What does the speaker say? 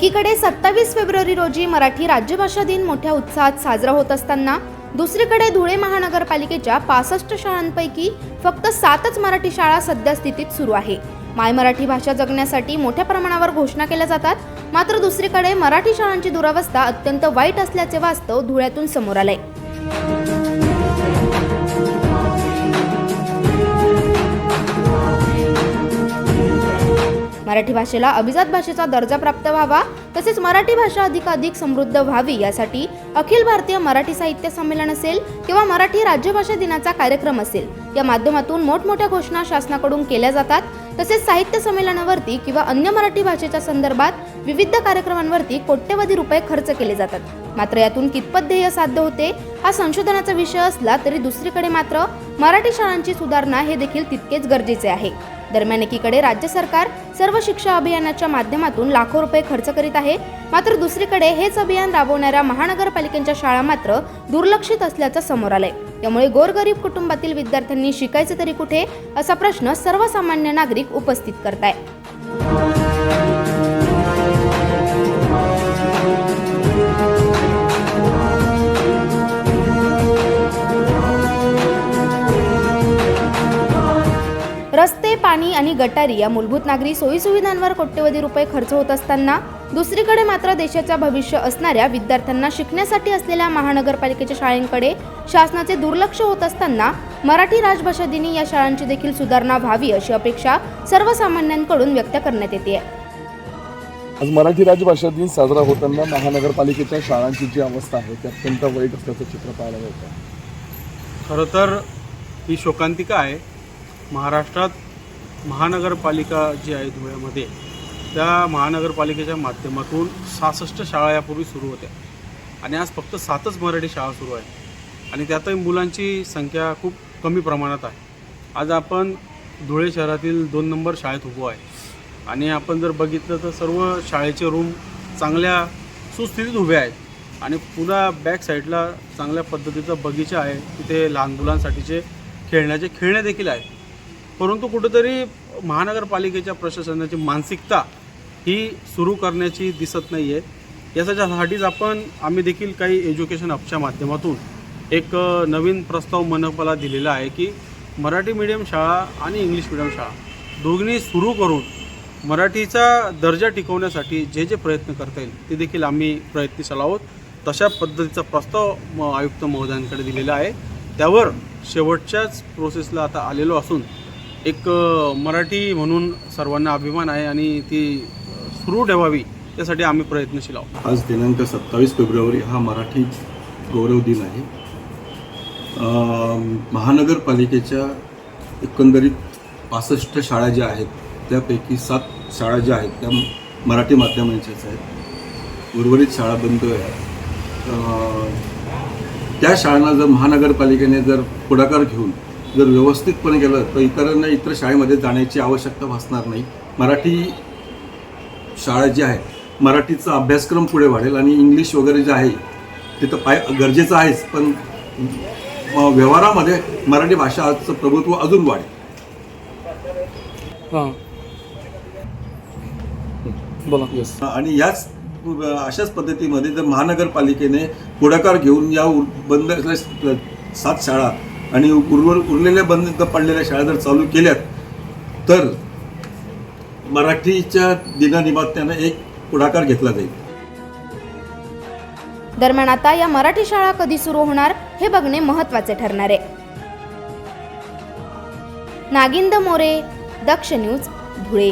एकीकडे सत्तावीस फेब्रुवारी रोजी मराठी राज्यभाषा दिन मोठ्या उत्साहात साजरा होत असताना दुसरीकडे धुळे महानगरपालिकेच्या पासष्ट शाळांपैकी फक्त सातच मराठी शाळा सध्या स्थितीत सुरू आहे. माय मराठी भाषा जगण्यासाठी मोठ्या प्रमाणावर घोषणा केल्या जातात मात्र दुसरीकडे मराठी शाळांची दुरावस्था अत्यंत वाईट असल्याचे वास्तव धुळ्यातून समोर आलंय. मराठी भाषेला अभिजात भाषेचा दर्जा प्राप्त व्हावा तसेच मराठी भाषा अधिकाधिक समृद्ध व्हावी यासाठी अखिल भारतीय मराठी साहित्य संमेलन असेल किंवा मराठी राज्यभाषा दिनाचा कार्यक्रम असेल. या माध्यमातून मोठमोठ्या घोषणा शासनाकडून केल्या जातात. तसेच साहित्य संमेलनावरती किंवा अन्य मराठी भाषेच्या संदर्भात विविध कार्यक्रमांवरती कोट्यवधी रुपये खर्च केले जातात. मात्र यातून कितपत ध्येय साध्य होते हा संशोधनाचा विषय असला तरी दुसरीकडे मात्र मराठी शाळांची सुधारणा हे देखील तितकेच गरजेचे आहे. दरम्यान एकीकडे राज्य सरकार सर्व शिक्षा अभियानाच्या माध्यमातून लाखो रुपये खर्च करीत आहे मात्र दुसरीकडे हेच अभियान राबवणाऱ्या महानगरपालिकेच्या शाळा मात्र दुर्लक्षित असल्याचं समोर आलंय. त्यामुळे गोरगरीब कुटुंबातील विद्यार्थ्यांनी शिकायचे तरी कुठे असा प्रश्न सर्वसामान्य नागरिक उपस्थित करताय रस्ते पाणी आणि गटारी या मूलभूत नागरी सोयीसुविधांवर कोट्यवधी रुपये खर्च होत असताना दुसरीकडे मात्र देशाच्या भविष्य असणाऱ्या विद्यार्थ्यांना शिकण्यासाठी असलेल्या महानगरपालिकेच्या शाळांकडे शासनाचे दुर्लक्ष होत असताना मराठी राजभाषा दिनी या शाळांची देखील सुधारणा व्हावी अशी अपेक्षा सर्वसामान्यांकडून व्यक्त करण्यात येते. आज मराठी राजभाषा दिन साजरा होताना महानगरपालिकेच्या शाळांची जी अवस्था आहे ती अत्यंत वाईट असल्याचं चित्र पाहायला मिळतं. खरं तर ही शोकांतिका आहे. महाराष्ट्रात महानगरपालिका जी आहे धुळ्यामध्ये त्या महानगरपालिकेच्या माध्यमातून सहासष्ट शाळा यापूर्वी सुरू होत्या. आणि आज फक्त सातच मराठी शाळा सुरू आहे आणि त्यातही मुलांची संख्या खूप कमी प्रमाणात आहे. आज आपण धुळे शहरातील दोन नंबर शाळेत उभो आहे. आणि आपण जर बघितलं तर सर्व शाळेचे रूम चांगल्या सुस्थितीत उभे आहेत. आणि पुन्हा बॅक साईडला चांगल्या पद्धतीचा बगीचा आहे. तिथे लहान मुलांसाठीचे खेळण्याचे खेळणे देखील आहेत. परंतु कुठंतरी महानगरपालिकेच्या प्रशासनाची मानसिकता ही सुरू करण्याची दिसत नाही आहे याच्यासाठीच आपण आम्ही देखील काही एज्युकेशन अपच्या माध्यमातून एक नवीन प्रस्ताव मनपाला दिलेला आहे की मराठी मीडियम शाळा आणि इंग्लिश मीडियम शाळा दोन्ही सुरू करून मराठीचा दर्जा टिकवण्यासाठी जे जे प्रयत्न करता येईल ते देखील आम्ही प्रयत्नशील आहोत. तशा पद्धतीचा प्रस्ताव म आयुक्त महोदयांकडे दिलेला आहे. त्यावर शेवटच्याच प्रोसेसला आता आलेलो असून एक मराठी म्हणून सर्वांना अभिमान आहे आणि ती सुरू ठेवावी त्यासाठी आम्ही प्रयत्नशील आहोत. आज दिनांक सत्तावीस फेब्रुवारी हा मराठी गौरव दिन आहे. महानगरपालिकेच्या एकंदरीत पासष्ट शाळा ज्या आहेत त्यापैकी सात शाळा ज्या आहेत त्या मराठी माध्यमांच्याच आहेत. उर्वरित शाळा बंद आहेत. त्या शाळांना जर महानगरपालिकेने जर पुढाकार घेऊन जर व्यवस्थितपणे केलं तर इतरांना इतर शाळेमध्ये जाण्याची आवश्यकता भासणार नाही. मराठी शाळा जी आहे मराठीचा अभ्यासक्रम पुढे वाढेल आणि इंग्लिश वगैरे जे आहे ते तर पाय गरजेचं आहेच पण व्यवहारामध्ये मराठी भाषाचं प्रभुत्व अजून वाढेल. हां. बोला. येस आणि याच अशाच पद्धतीमध्ये जर महानगरपालिकेने पुढाकार घेऊन या बंद सात शाळा आणि उर्वर उरलेल्या बंद पडलेल्या शाळा जर चालू केल्यात तर मराठीच्या दिनानिमित्तानं एक पुढाकार घेतला जाईल. दरम्यान आता या मराठी शाळा कधी सुरू होणार हे बघणे महत्त्वाचे ठरणार आहे. नागिंद मोरे दक्ष न्यूज धुळे.